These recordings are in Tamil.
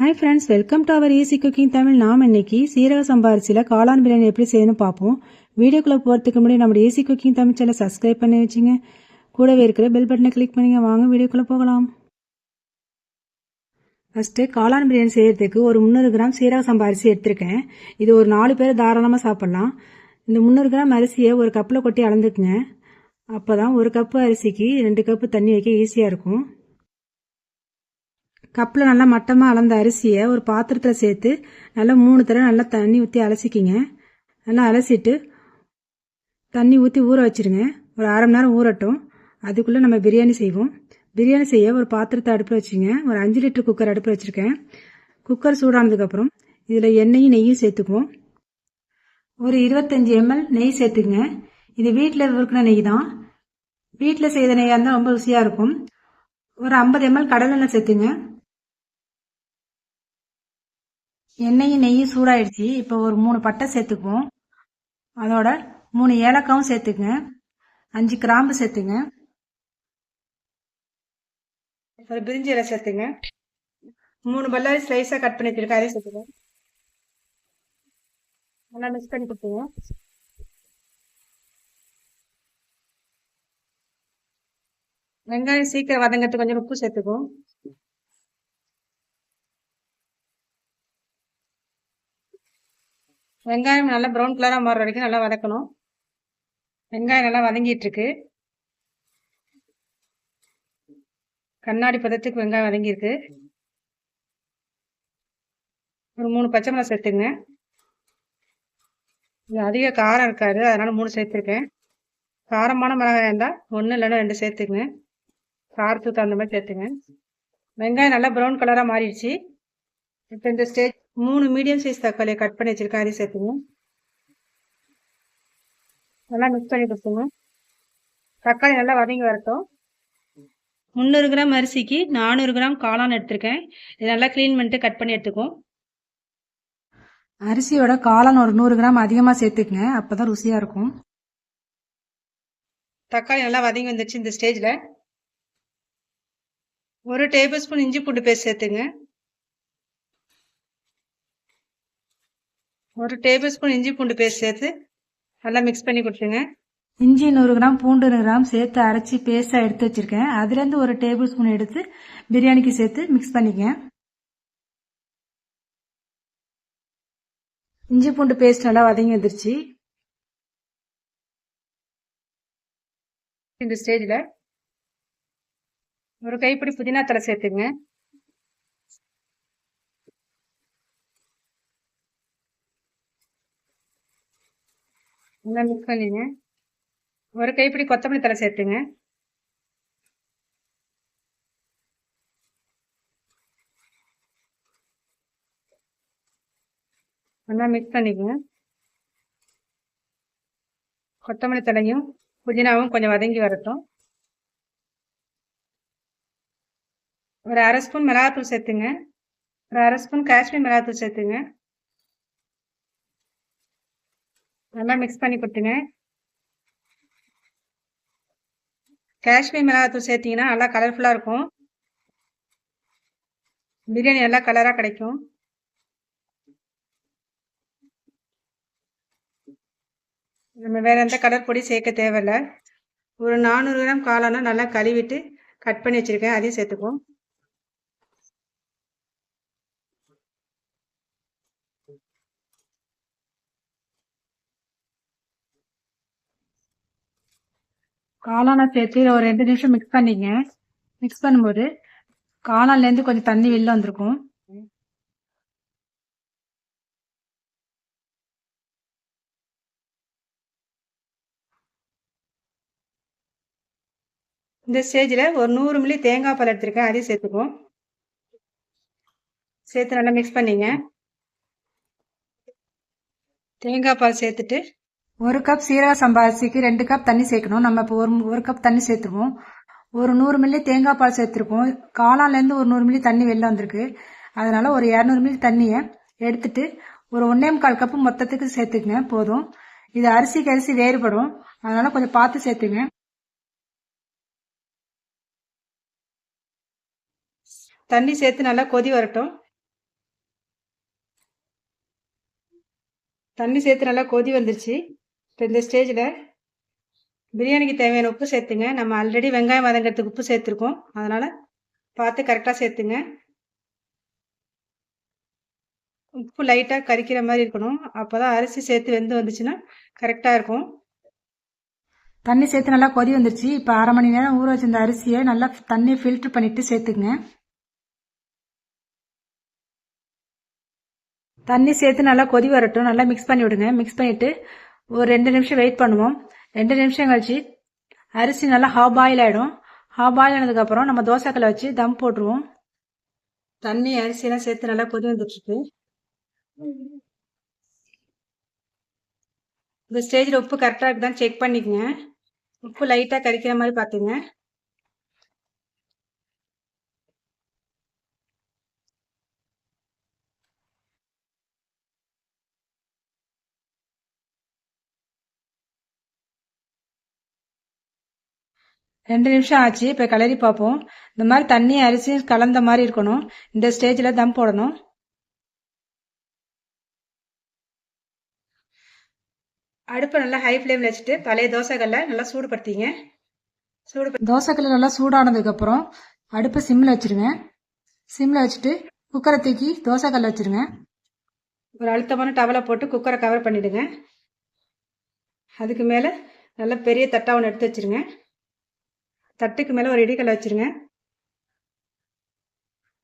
Hi friends welcome to our easy cooking Tamil நாம் இன்னைக்கு சீரக சம்பாரிச்சியில் காளான் பிரியாணி எப்படி செய்யணும்னு பார்ப்போம். வீடியோக்குள்ளே போகிறதுக்கு முன்னாடி நம்ம easy cooking Tamil channel subscribe பண்ணி வச்சுங்க. கூடவே இருக்கிற பெல் பட்டனை கிளிக் பண்ணிங்க. வாங்க வீடியோக்குள்ளே போகலாம். ஃபஸ்ட்டு காளான் பிரியாணி செய்கிறதுக்கு ஒரு முந்நூறு கிராம் சீரக சம்பா அரிசி எடுத்திருக்கேன். இது ஒரு நாலு பேர் தாராளமாக சாப்பிட்லாம். இந்த முந்நூறு கிராம் அரிசியை ஒரு கப்பில் கொட்டி அளந்துக்குங்க. அப்போ தான் ஒரு கப்பு அரிசிக்கு ரெண்டு கப்பு தண்ணி வைக்க ஈஸியாக இருக்கும். கப்பில் நல்லா மட்டமாக அளந்த அரிசியை ஒரு பாத்திரத்தில் சேர்த்து நல்லா மூணு தடவை நல்லா தண்ணி ஊற்றி அலசிக்கிங்க. நல்லா அலசிட்டு தண்ணி ஊற்றி ஊற வச்சுருங்க. ஒரு அரை மணி நேரம் ஊறட்டும். அதுக்குள்ளே நம்ம பிரியாணி செய்வோம். பிரியாணி செய்ய ஒரு பாத்திரத்தை அடுப்பில் வச்சுங்க. ஒரு அஞ்சு லிட்டர் குக்கர் அடுப்பில் வச்சுருக்கேன். குக்கர் சூடானதுக்கப்புறம் இதில் எண்ணெயும் நெய்யும் சேர்த்துக்குவோம். ஒரு இருபத்தஞ்சி எம்எல் நெய் சேர்த்துக்குங்க. இது வீட்டில் இருக்கிற நெய் தான். வீட்டில் செய்த நெய்யாக இருந்தால் ரொம்ப ருசியாக இருக்கும். ஒரு ஐம்பது எம்எல் கடலெண்ணெய் சேர்த்துங்க. எண்ணெயும் நெய்யும் சூடாயிடுச்சு. இப்போ ஒரு மூணு பட்டை சேர்த்துக்குவோம். அதோட மூணு ஏலக்காவும் சேர்த்துக்குங்க. அஞ்சு கிராம்பு சேர்த்துங்க. ஒரு பிரிஞ்சி இலை சேர்த்துங்க. மூணு பல்லாரி ஸ்லைஸாக கட் பண்ணி வச்சிருக்கேன் அதையும் சேர்த்துங்க நல்லா மிக்ஸ் பண்ணி கொடுத்துங்க வெங்காயம் சீக்கிரம் வதங்கிறதுக்கு கொஞ்சம் உப்பு சேர்த்துக்கும் வெங்காயம் நல்லா ப்ரௌன் கலராக மாறுற வரைக்கும் நல்லா வதக்கணும். வெங்காயம் நல்லா வதங்கிட்டுருக்கு. கண்ணாடி பதத்துக்கு வெங்காயம் வதங்கியிருக்கு. ஒரு மூணு பச்சை மிளகா சேர்த்துங்க இது அதிக காரம் இருக்காது அதனால் மூணு சேர்த்துருக்கேன். காரமான மிளகாய் இருந்தால் ஒன்று இல்லைன்னா ரெண்டு சேர்த்துங்க காரத்துக்கு தகுந்த மாதிரி சேர்த்துங்க வெங்காயம் நல்லா ப்ரௌன் கலராக மாறிடுச்சு. இப்போ இந்த ஸ்டேஜ் மூணு மீடியம் சைஸ் தக்காளியை கட் பண்ணி வச்சிருக்கேன் அதையும் சேர்த்துங்க. நல்லா மிக்ஸ் பண்ணி கொடுத்துங்க தக்காளி நல்லா வதங்கி வரட்டும். முந்நூறு கிராம் அரிசிக்கு நானூறு கிராம் காளான் எடுத்திருக்கேன். இது நல்லா க்ளீன் பண்ணிட்டு கட் பண்ணி எடுத்துக்கும் அரிசியோட காளான் ஒரு நூறு கிராம் அதிகமாக சேர்த்துக்குங்க அப்போ தான் ருசியாக இருக்கும். தக்காளி நல்லா வதங்கி வந்துடுச்சு இந்த ஸ்டேஜில் ஒரு டேபிள் ஸ்பூன் இஞ்சி பூண்டு பேஸ்ட் சேர்த்துங்க. ஒரு டேபிள் ஸ்பூன் இஞ்சி பூண்டு பேஸ்ட் சேர்த்து நல்லா மிக்ஸ் பண்ணி கொடுத்துங்க இஞ்சி நூறு கிராம் பூண்டு நூறு கிராம் சேர்த்து அரைச்சி பேஸ்ட்டாக எடுத்து வச்சுருக்கேன். அதுலேருந்து ஒரு டேபிள் ஸ்பூன் எடுத்து பிரியாணிக்கு சேர்த்து மிக்ஸ் பண்ணிக்க. இஞ்சி பூண்டு பேஸ்ட் நல்லா வதங்கி வந்துருச்சு. இந்த ஸ்டேஜில் ஒரு கைப்பிடி புதினா தலை சேர்த்துங்க. நல்லா மிக்ஸ் பண்ணிங்க. ஒரு கைப்பிடி கொத்தமல்லி தலை சேர்த்துங்க. நல்லா மிக்ஸ் பண்ணிக்கோங்க. கொத்தமல்லி தலையும் புதினாவும் கொஞ்சம் வதங்கி வரட்டும். ஒரு அரை ஸ்பூன் மிளகாத்தூள் சேர்த்துங்க. ஒரு அரை ஸ்பூன் காஷ்மீர் மிளகாத்தூள் சேர்த்துங்க. நல்லா மிக்ஸ் பண்ணி கொடுத்துங்க காஷ்மீர் மிளகாத்தூள் சேர்த்திங்கன்னா நல்லா கலர்ஃபுல்லாக இருக்கும். பிரியாணி நல்லா கலராக கிடைக்கும். நம்ம வேறு எந்த கலர் பொடி சேர்க்க தேவையில்ல. ஒரு நானூறு கிராம் காளானா நல்லா கழுவிட்டு கட் பண்ணி வச்சுருக்கேன். அதையும் சேர்த்துக்குவோம். காளானை சேர்த்து ஒரு ரெண்டு நிமிஷம் மிக்ஸ் பண்ணிங்க. மிக்ஸ் பண்ணும்போது காளான்லேருந்து கொஞ்சம் தண்ணி வெளில வந்திருக்கும். இந்த ஸ்டேஜில் ஒரு நூறு மில்லி தேங்காய் பால் எடுத்திருக்கேன். அதையும் சேர்த்துக்குவோம். சேர்த்து நல்லா மிக்ஸ் பண்ணிங்க. தேங்காய் பால் சேர்த்துட்டு ஒரு கப் சீரக சம்பா அரிசிக்கு ரெண்டு கப் தண்ணி சேர்க்கணும். நம்ம இப்போ ஒரு ஒரு கப் தண்ணி சேர்த்துருவோம் ஒரு நூறு மில்லி தேங்காய் பால் சேர்த்துருக்கோம் காளான்லேருந்து ஒரு நூறு மில்லி தண்ணி வெளில வந்திருக்கு. அதனால் ஒரு இரநூறு மில்லி தண்ணியை எடுத்துட்டு ஒரு ஒன்றே கால் கப்பு மொத்தத்துக்கு சேர்த்துக்குங்க. போதும். இது அரிசிக்கு அரிசி வேறுபடும். அதனால் கொஞ்சம் பார்த்து சேர்த்துங்க. தண்ணி சேர்த்து நல்லா கொதி வரட்டும். தண்ணி சேர்த்து நல்லா கொதி வந்துருச்சு. இப்போ இந்த ஸ்டேஜில் பிரியாணிக்கு தேவையான உப்பு சேர்த்துங்க. நம்ம ஆல்ரெடி வெங்காயம் வதங்கிறதுக்கு உப்பு சேர்த்துருக்கோம். அதனால் பார்த்து கரெக்டாக சேர்த்துங்க. உப்பு லைட்டாக கறிக்கிற மாதிரி இருக்கணும். அப்போ தான் அரிசி சேர்த்து வெந்து வந்துச்சுன்னா கரெக்டாக இருக்கும். தண்ணி சேர்த்து நல்லா கொதி வந்துருச்சு. இப்போ அரை மணி நேரம் ஊற வச்சிருந்த அரிசியை நல்லா தண்ணி ஃபில்ட்ரு பண்ணிவிட்டு சேர்த்துக்குங்க. தண்ணி சேர்த்து நல்லா கொதி வரட்டும். நல்லா மிக்ஸ் பண்ணி விடுங்க மிக்ஸ் பண்ணிவிட்டு ஒரு ரெண்டு நிமிஷம் வெயிட் பண்ணுவோம். ரெண்டு நிமிஷம் கழிச்சு அரிசி நல்லா ஹாஃப் பாயில் ஆகிடும் ஹாஃப் பாயில் ஆனதுக்கப்புறம் நம்ம தோசைக்கல்லை வச்சு தம் போட்டுருவோம். தண்ணி அரிசியெல்லாம் சேர்த்து நல்லா கொதி வந்துட்டுருக்கு இந்த ஸ்டேஜில் உப்பு கரெக்டாக இருக்குதான்னு செக் பண்ணிக்கங்க. உப்பு லைட்டாக கறிக்கிற மாதிரி பார்த்துங்க. ரெண்டு நிமிஷம் ஆச்சு இப்போ கிளறி பார்ப்போம். இந்த மாதிரி தண்ணி அரிசியும் கலந்த மாதிரி இருக்கணும். இந்த ஸ்டேஜில் தம் போடணும். அடுப்பை நல்லா ஹை ஃப்ளேமில் வச்சுட்டு பழைய தோசைக்கல்ல நல்லா சூடுபடுத்திங்க. சூடு தோசைக்கல்ல நல்லா சூடானதுக்கப்புறம் அடுப்பை சிம்மில் வச்சுருங்க. சிம்மில் வச்சுட்டு குக்கரை தூக்கி தோசைக்கல்ல வச்சுருங்க. ஒரு அழுத்தமான டவலை போட்டு குக்கரை கவர் பண்ணிவிடுங்க அதுக்கு மேலே நல்லா பெரிய தட்டா ஒன்று எடுத்து வச்சுருங்க. தட்டுக்கு மேலே ஒரு இடிக்கலை வச்சுருங்க.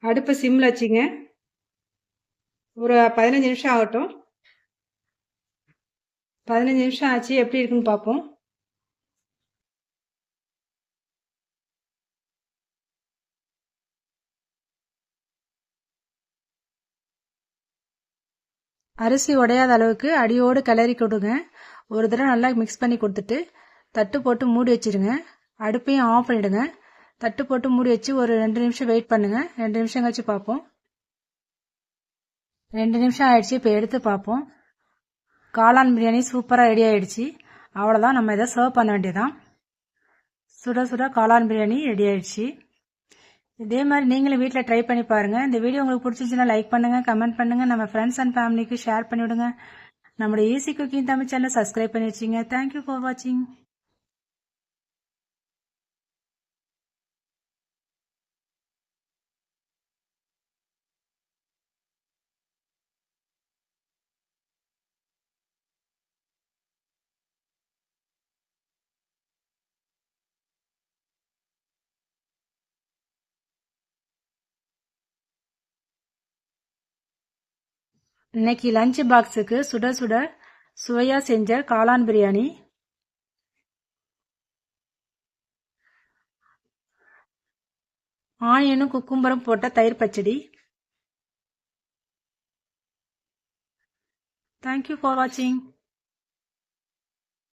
அடுப்பை சிம்மில் வச்சுங்க. ஒரு பதினஞ்சு நிமிஷம் ஆகட்டும். பதினஞ்சு நிமிஷம் ஆச்சு. எப்படி இருக்குன்னு பார்ப்போம். அரிசி உடையாத அளவுக்கு அடியோடு கிளறி கொடுங்க. ஒரு தடவை நல்லா மிக்ஸ் பண்ணி கொடுத்துட்டு தட்டு போட்டு மூடி வச்சிருங்க. அடுப்பையும் ஆஃப் பண்ணிடுங்க. தட்டு போட்டு மூடி வச்சு ஒரு ரெண்டு நிமிஷம் வெயிட் பண்ணுங்க. ரெண்டு நிமிஷம் கழிச்சு பார்ப்போம். ரெண்டு நிமிஷம் ஆயிடுச்சு. இப்போ எடுத்து பார்ப்போம். காளான் பிரியாணி சூப்பராக ரெடி ஆயிடுச்சு. அவ்வளோதான் நம்ம இதை சர்வ் பண்ண வேண்டியதான் சுட சுட காளான் பிரியாணி ரெடி ஆயிடுச்சு. இதே மாதிரி நீங்களும் வீட்டில் ட்ரை பண்ணி பாருங்கள் இந்த வீடியோ உங்களுக்கு பிடிச்சிருச்சுன்னா லைக் பண்ணுங்கள் கமெண்ட் பண்ணுங்கள் நம்ம ஃப்ரெண்ட்ஸ் அண்ட் ஃபேமிலிக்கு ஷேர் பண்ணிவிடுங்க. நம்மளோட easy cooking Tamil channel subscribe பண்ணி வச்சிங்க. தேங்க்யூ ஃபார் வாட்சிங் இன்னைக்கு லஞ்ச் பாக்ஸுக்கு சுட சுட சுவையா செஞ்ச காளான் பிரியாணி. ஆனியனும் குக்கும்பரும் போட்ட தயிர் பச்சடி. தேங்க்யூ ஃபார் வாட்சிங்